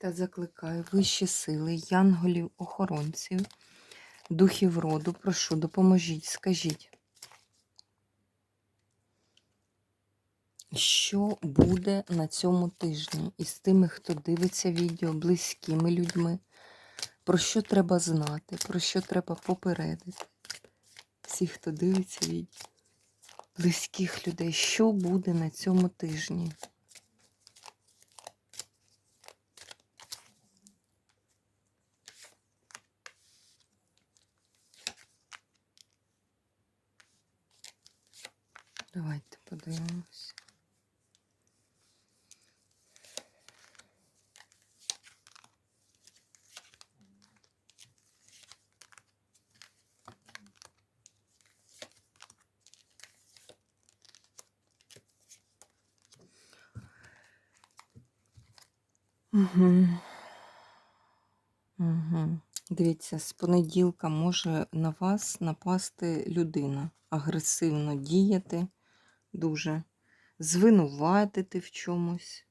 Та закликаю вищі сили, янголів, охоронців, духів роду, прошу, допоможіть, скажіть, що буде на цьому тижні із тими, хто дивиться відео, близькими людьми, про що треба знати, про що треба попередити. Всі, хто дивиться відео, близьких людей, що буде на цьому тижні? Давайте подивимося. Угу. Угу. Дивіться, з понеділка може на вас напасти людина, агресивно діяти, дуже звинуватити в чомусь.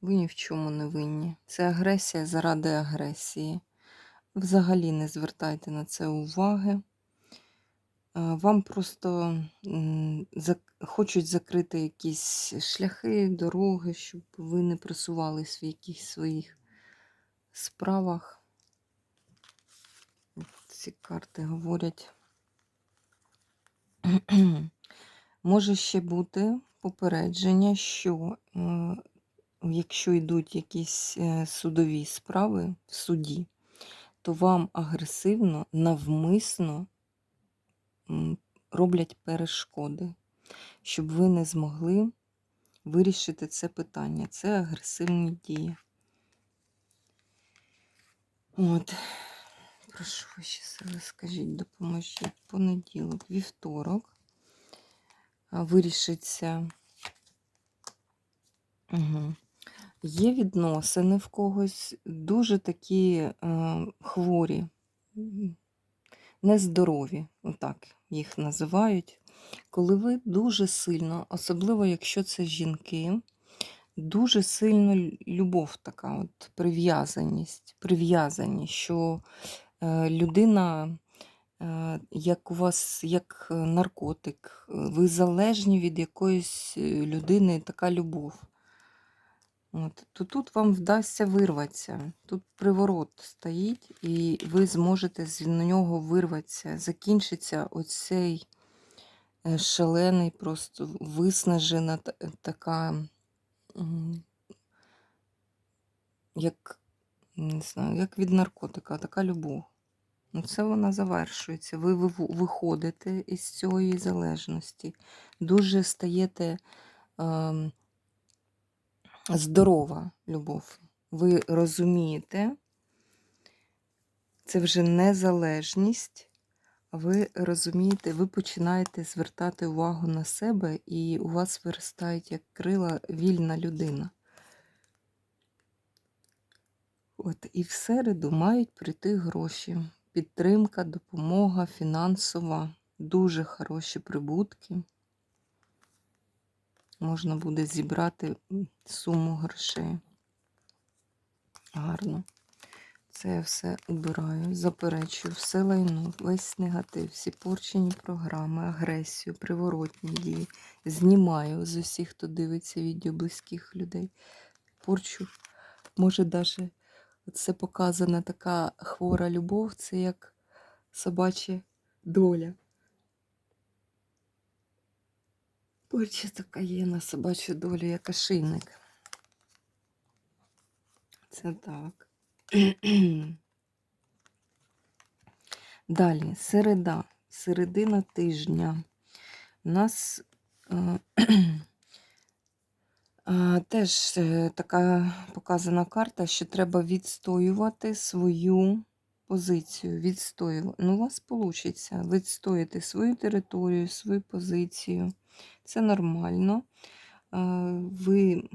Ви ні в чому не винні. Це агресія заради агресії. Взагалі не звертайте на це уваги. Вам просто хочуть закрити якісь шляхи, дороги, щоб ви не просувались в якихось своїх справах. Ці карти говорять. Може ще бути попередження, що е, якщо йдуть якісь е, судові справи в суді, то вам агресивно, навмисно роблять перешкоди, щоб ви не змогли вирішити це питання. Це агресивні дії. От. Прошу ваші сили, скажіть, допоможіть. Понеділок, вівторок. Вирішиться. Угу. Є відносини в когось дуже такі е, хворі, нездорові, отак їх називають. Коли ви дуже сильно, особливо якщо це жінки, дуже сильно любов така, от прив'язаність, прив'язаність, що людина, е, як у вас, як е, наркотик, е, ви залежні від якоїсь е, людини, така любов. От, то тут вам вдасться вирватися. Тут приворот стоїть, і ви зможете з нього вирватися. Закінчиться оцей е, шалений, просто виснажена така, як, не знаю, як від наркотика, така любов. Ну, це вона завершується. Ви виходите із цієї залежності. Дуже стаєте. ем, здорова любов. Ви розумієте, це вже незалежність. Ви розумієте, ви починаєте звертати увагу на себе, і у вас виростають як крила вільна людина. От, і в середу мають прийти гроші. Підтримка, допомога, фінансова, дуже хороші прибутки. Можна буде зібрати суму грошей. Гарно. Це я все убираю, заперечую, все лайно, весь негатив, всі порчені програми, агресію, приворотні дії. Знімаю з усіх, хто дивиться відео близьких людей. Порчу, може, навіть це показана така хвора любов, це як собача доля. Порча така є на собачу долю, як ошейник. Це так. Далі, середа, середина тижня. У нас е, Теж е, така показана карта, що треба відстоювати свою позицію. Відстоювати. Ну, у вас вийде відстояти свою територію, свою позицію. Це нормально. Ви,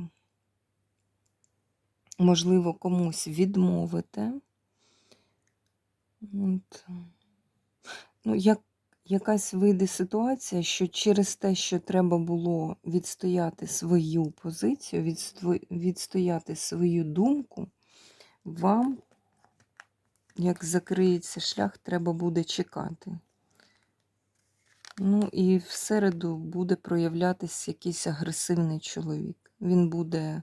можливо, комусь відмовите. От. Ну, як, якась вийде ситуація, що через те, що треба було відстояти свою позицію, відстояти свою думку, вам, як закриється шлях, треба буде чекати. Ну і в середу буде проявлятися якийсь агресивний чоловік. Він буде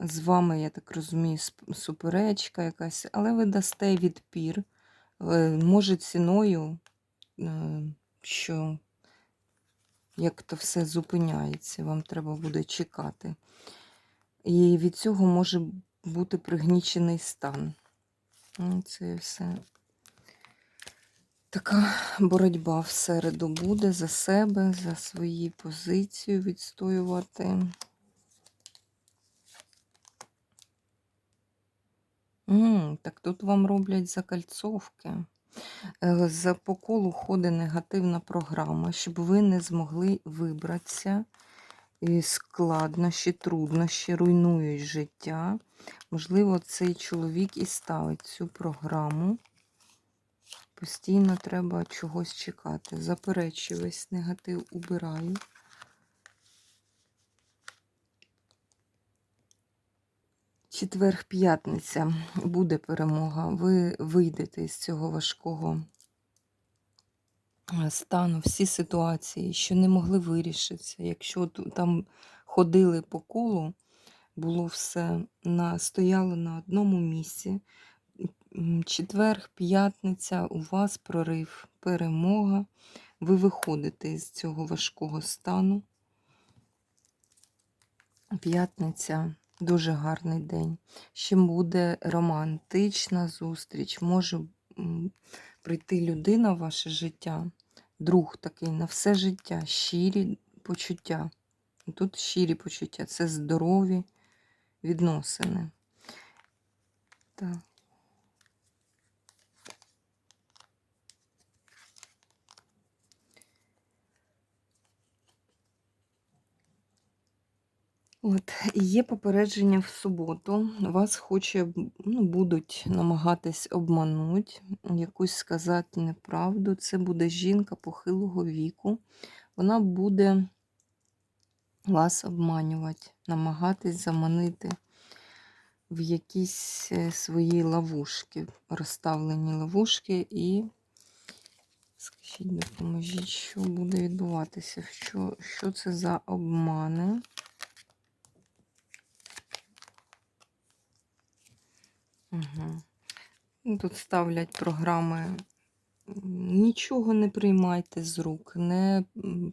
з вами, я так розумію, суперечка якась, але ви дасте відпір. Е, Може, ціною, що як то все зупиняється, вам треба буде чекати. І від цього може бути пригнічений стан. Ну, Це все. Така боротьба всереду буде за себе, за свої позиції відстоювати. М, так тут вам роблять закальцовки. Е, За по колу ходить негативна програма, щоб ви не змогли вибратися. І складнощі, труднощі руйнують життя. Можливо, цей чоловік і ставить цю програму. Постійно треба чогось чекати. Заперечую весь негатив убираю. Четверг, п'ятниця буде перемога. Ви вийдете з цього важкого е, стану, всі ситуації, що не могли вирішитися. Якщо там ходили по колу, було все на, стояло на одному місці. М, Четверг, п'ятниця, у вас прорив, перемога. Ви виходите з цього важкого стану. П'ятниця дуже гарний день. Ще буде романтична зустріч. Може прийти людина в ваше життя, друг такий на все життя, щирі почуття. Тут щирі почуття це здорові відносини. Так. От, є попередження в суботу. Вас хоче, ну, будуть намагатись обманути, якусь сказати неправду. Це буде жінка похилого віку. Вона буде вас обманювати, намагатись заманити в якісь е, свої ловушки, розставлені ловушки, і скажіть, допоможіть, що буде відбуватися, що, що це за обмани. Угу. Тут ставлять програми. Нічого не приймайте з рук, не,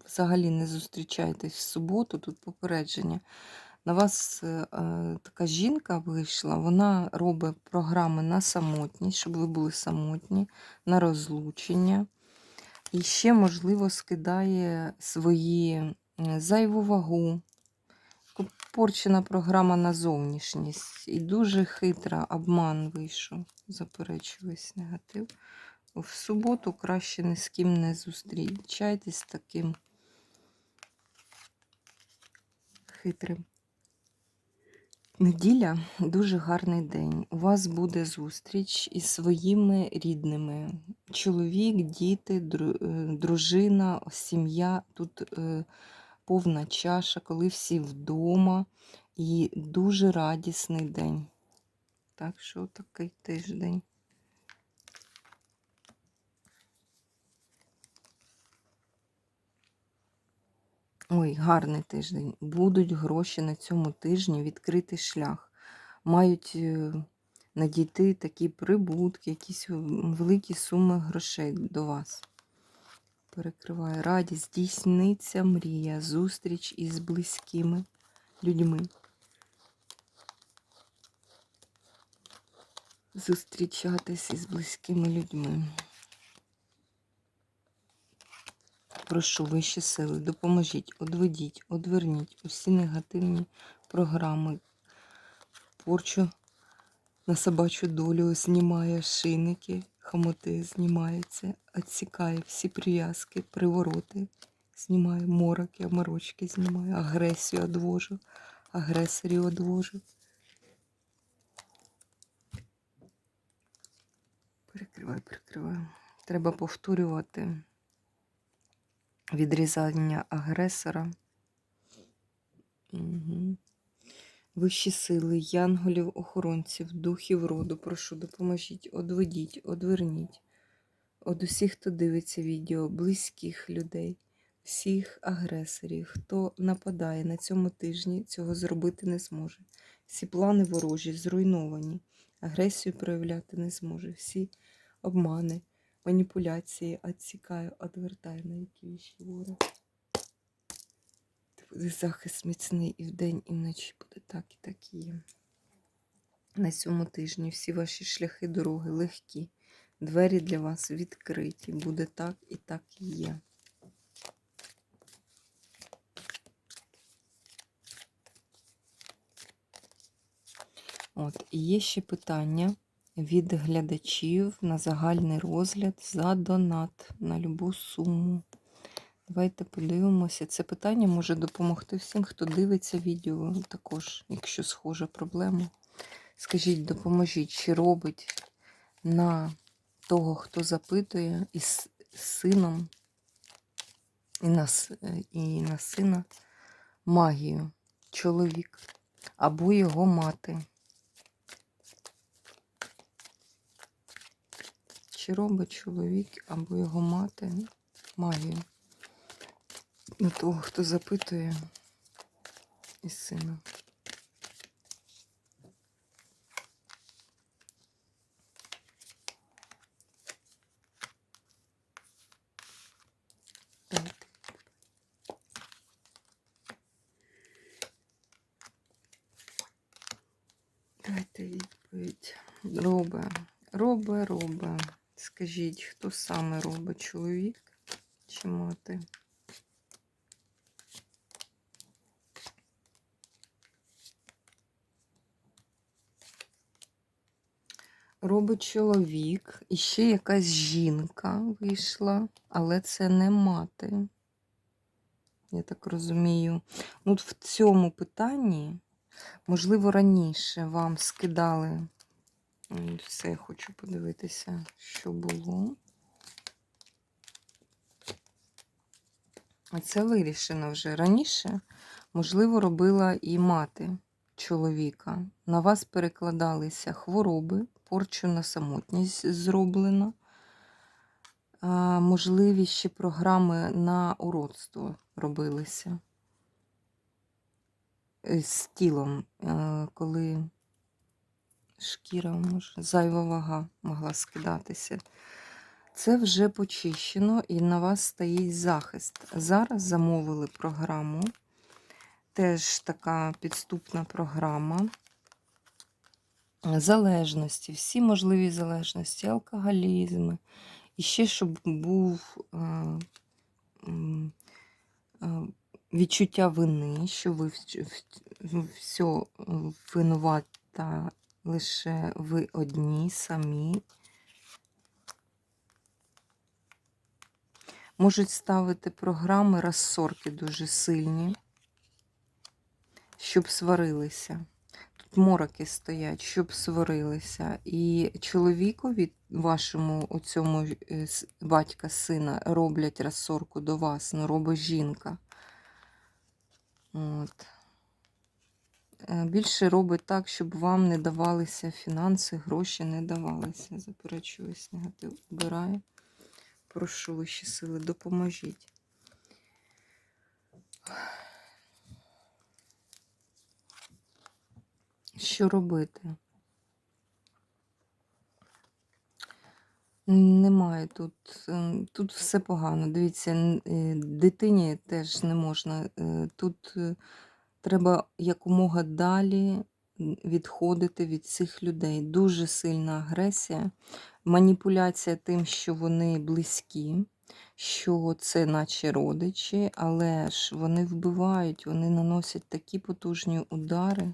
взагалі не зустрічайтесь в суботу, тут попередження. На вас е, е, така жінка вийшла, вона робить програми на самотність, щоб ви були самотні, на розлучення. І ще, можливо, скидає свої зайву вагу, порчена програма на зовнішність. І дуже хитра обман вийшов. Заперечую весь негатив. В суботу краще ні з ким не зустрічайтесь з таким хитрим. Неділя дуже гарний день. У вас буде зустріч із своїми рідними. Чоловік, діти, е, дружина, сім'я. Тут е, повна чаша, коли всі вдома. І дуже радісний день. Так що такий тиждень. Ой, гарний тиждень. Будуть гроші на цьому тижні, відкритий шлях. Мають е, надійти такі прибутки, якісь великі суми грошей до вас. Перекриває радість, здійсниться мрія, зустріч із близькими людьми. Зустрічатись із близькими людьми. Прошу вищі сили, допоможіть, одведіть, одверніть усі негативні програми, порчу на собачу долю знімає шинники, хамоти знімається, відсікає всі прив'язки, привороти, знімає мороки, оморочки знімає, агресію одвожу, агресорів одвожу. Перекривай, перекривай. Треба повторювати відрізання агресора. Угу. Вищі сили, янголів, охоронців, духів роду, прошу, допоможіть, одведіть, одверніть. Од усіх, хто дивиться відео, близьких людей, всіх агресорів, хто нападає на цьому тижні, цього зробити не зможе. Всі плани ворожі, зруйновані, агресію проявляти не зможе. Всі обмани, маніпуляції відсікаю, одвертаю на які віщі ворог. Захист міцний і вдень, і вночі буде так і так і є. На цьому тижні всі ваші шляхи дороги легкі, двері для вас відкриті. Буде так і так і є. От, і є ще питання від глядачів на загальний розгляд за донат на любу суму. Давайте подивимося. Це питання може допомогти всім, хто дивиться відео. Також, якщо схожа проблема. Скажіть, допоможіть, чи робить на того, хто запитує, із сином, і на, е, і на сина магію, чоловік або його мати. Чи робить чоловік або його мати магію? На того, хто запитує із сина. Дайте відповідь. Робе, робе, робе. Скажіть, хто саме робить, чоловік чи мати? Робить чоловік, і ще якась жінка вийшла, але це не мати. Я так розумію. Ну, от в цьому питанні, можливо, раніше вам скидали. Все, хочу подивитися, що було. А це вирішено вже раніше. Можливо, робила і мати чоловіка. На вас перекладалися хвороби, порчу на самотність зроблено. Можливі ще програми на уродство робилися Е, з тілом, е, коли шкіра може, зайва вага могла скидатися. Це вже почищено і на вас стоїть захист. Зараз замовили програму. Теж така підступна програма. Залежності, всі можливі залежності, алкоголізми. І ще, щоб був е, е, відчуття вини, що ви все винувата лише ви одні самі. Можуть ставити програми розсорки дуже сильні, щоб сварилися. Тут мороки стоять, щоб сварилися. І чоловікові, вашому у цьому е, батька сина, роблять розсорку до вас, ну робить жінка. От. Е, Більше робить так, щоб вам не давалися фінанси, гроші не давалися. Заперечуюсь, негатив убираю. Прошу вищі сили, допоможіть. Що робити? Немає тут. е, Тут все погано. Дивіться, е, дитині теж не можна. е, Тут треба якомога далі відходити від цих людей. Дуже сильна агресія, маніпуляція тим, що вони близькі. що це наче родичі, але ж вони вбивають, вони наносять такі потужні удари.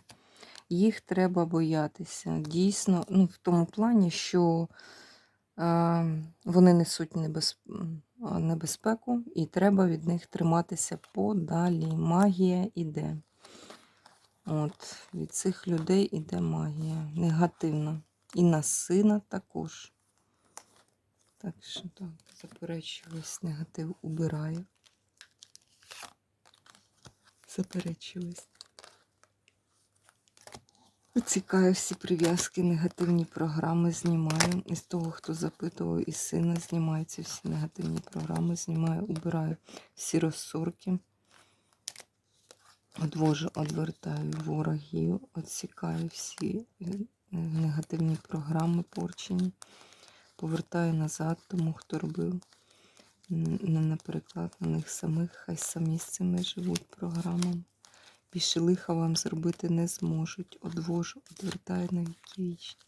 Їх треба боятися. Дійсно, ну, в тому плані, що е, вони несуть небез... небезпеку, і треба від них триматися подалі. Магія іде. От, від цих людей іде магія. Негативна. І на сина також. Так що так, заперечуюсь, негатив убираю. Заперечуюсь. Оцікаю всі прив'язки, негативні програми знімаю. Із того, хто запитував, із сина знімаються всі негативні програми, знімаю, убираю всі розсорки. Одвожу, одвертаю ворогів, отсікаю всі е, негативні програми порчені. Повертаю назад тому, хто робив. Не на переклад на них самих, хай самі з цими живуть програмами. Більше лиха вам зробити не зможуть. Одвожу, одвертаю на віки вічні.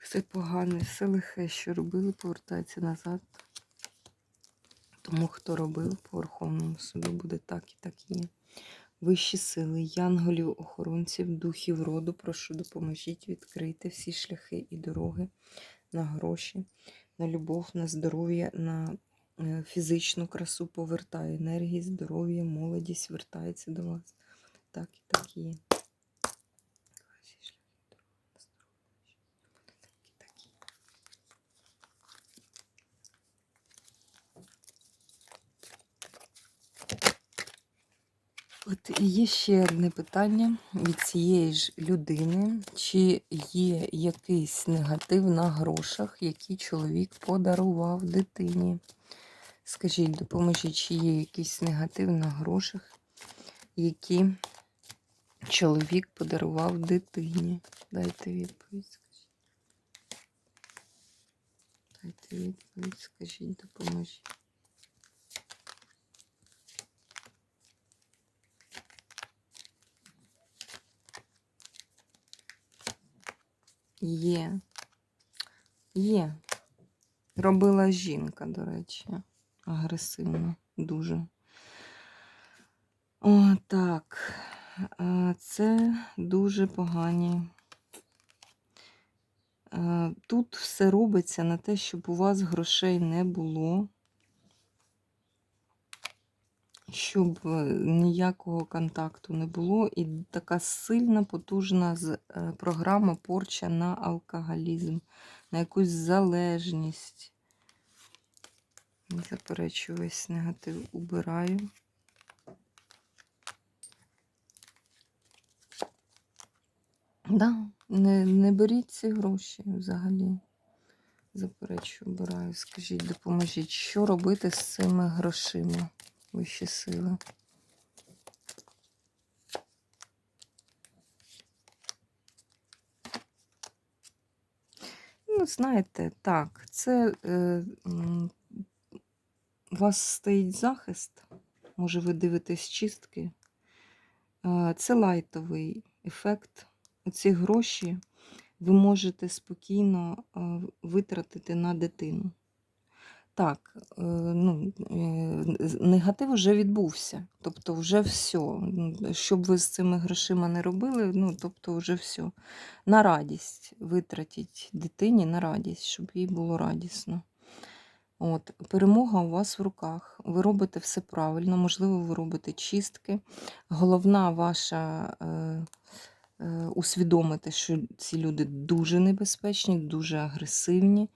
Все погане, все лихе, що робили, повертається назад. Тому, хто робив по Верховному суду, буде так і так є. Вищі сили, янголів, охоронців, духів роду, прошу допоможіть відкрити всі шляхи і дороги на гроші, на любов, на здоров'я, на е, фізичну красу повертає енергії, здоров'я, молодість вертається до вас. Так і так є. Всі шляхи і дороги на здоров'я, так і так і є. От є ще одне питання від цієї ж людини. Чи є якийсь негатив на грошах, який чоловік подарував дитині? Скажіть, допоможіть, чи є якийсь негатив на грошах, які чоловік подарував дитині? Дайте відповідь, скажіть. Дайте відповідь, скажіть, допоможіть. Є. Є. Робила жінка, до речі. Агресивно. Дуже. О, так. Е, Це дуже погані. Е, Тут все робиться на те, щоб у вас грошей не було. Щоб е, ніякого контакту не було, і така сильна, потужна е, програма порча на алкоголізм, на якусь залежність. Заперечую весь негатив, убираю. Да, не, не беріть ці гроші взагалі. Заперечую, убираю. Скажіть, допоможіть, що робити з цими грошима? Вищі сили. Ну, знаєте, так, це е, у вас стоїть захист, може ви дивитесь чистки. Е, Це лайтовий ефект. Ці гроші ви можете спокійно е, витратити на дитину. Так, е, ну, е, негатив вже відбувся. Тобто, вже все. Що б ви з цими грошима не робили, ну, тобто, вже все. На радість витратіть дитині на радість, щоб їй було радісно. От, перемога у вас в руках. Ви робите все правильно, можливо, ви робите чистки. Головна ваша е, е, усвідомити, що ці люди дуже небезпечні, дуже агресивні,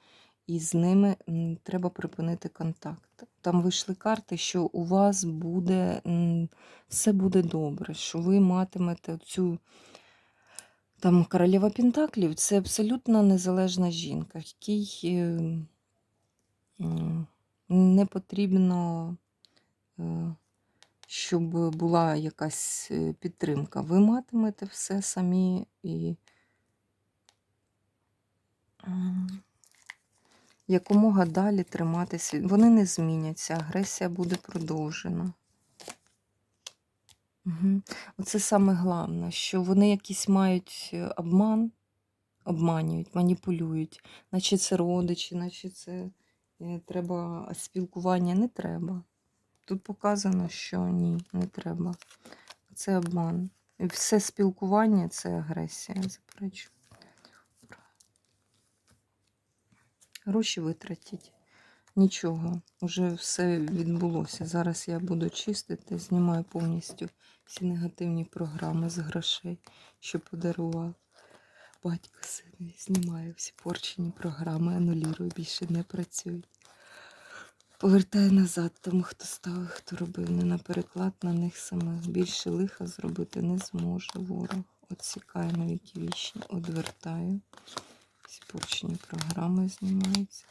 і з ними треба припинити контакт. Там вийшли карти, що у вас буде все буде добре, що ви матимете цю. Там королева Пентаклів це абсолютно незалежна жінка, якій е, не потрібно, е, щоб була якась е, підтримка. Ви матимете все самі і якомога далі триматися. Вони не зміняться, агресія буде продовжена. Угу. Оце саме головне, що вони якийсь мають е, обман, обманюють, маніпулюють, наче це родичі, наче це е, треба спілкування. Не треба. Тут показано, що ні, не треба. Це обман. Все спілкування це агресія, заперечую. Гроші витратять. Нічого, вже все відбулося. Зараз я буду чистити, знімаю повністю всі негативні програми з грошей, що подарував батько синові. Знімаю всі порчені програми, анулірую, більше не працюють. Повертаю назад тому, хто ставив, хто робив не на переклад на них самих. Більше лиха зробити не зможе ворог. Отсікаю на віки вічні, одвертаю. Всі порчені програми знімаються.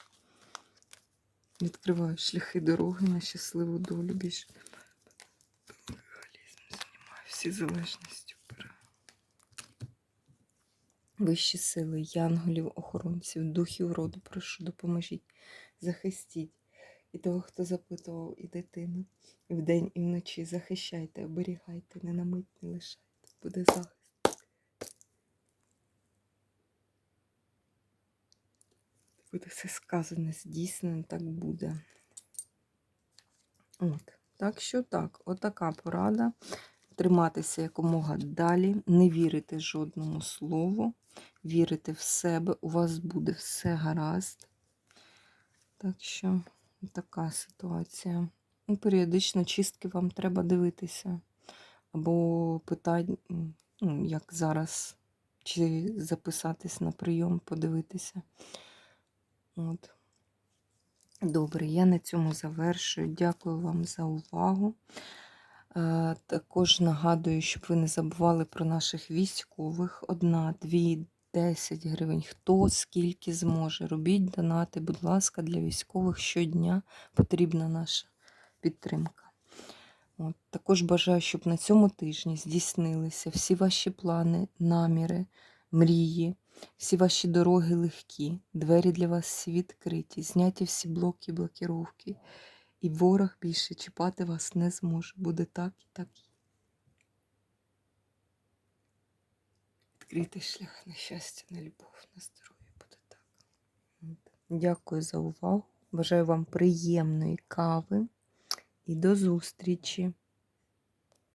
Відкриваю шляхи дороги на щасливу долю. Більше алкоголізм знімаю всі залежності. Вищі сили, янголів, охоронців, духів роду, прошу, допоможіть, захистіть. І того, хто запитував, і дитину, і вдень, і вночі захищайте, оберігайте, не на не лишайте. Буде захист. Буде все сказане, здійснено, так буде. От. Так що так, отака порада. Триматися якомога далі, не вірити жодному слову, вірити в себе, у вас буде все гаразд. Так що така ситуація. Ну, періодично чистки вам треба дивитися. Або питань, ну, як зараз, чи записатись на прийом, подивитися. От. Добре, я на цьому завершую. Дякую вам за увагу. Е, Також нагадую, щоб ви не забували про наших військових. Одна, дві, 10 гривень. Хто скільки зможе. Робіть донати, будь ласка, для військових щодня потрібна наша підтримка. От. Також бажаю, щоб на цьому тижні здійснилися всі ваші плани, наміри, мрії, всі ваші дороги легкі, двері для вас відкриті, зняті всі блоки, блокіровки. І ворог більше чіпати вас не зможе. Буде так і так. Відкритий шлях на щастя, на любов, на здоров'я буде так. Дякую за увагу. Бажаю вам приємної кави і до зустрічі!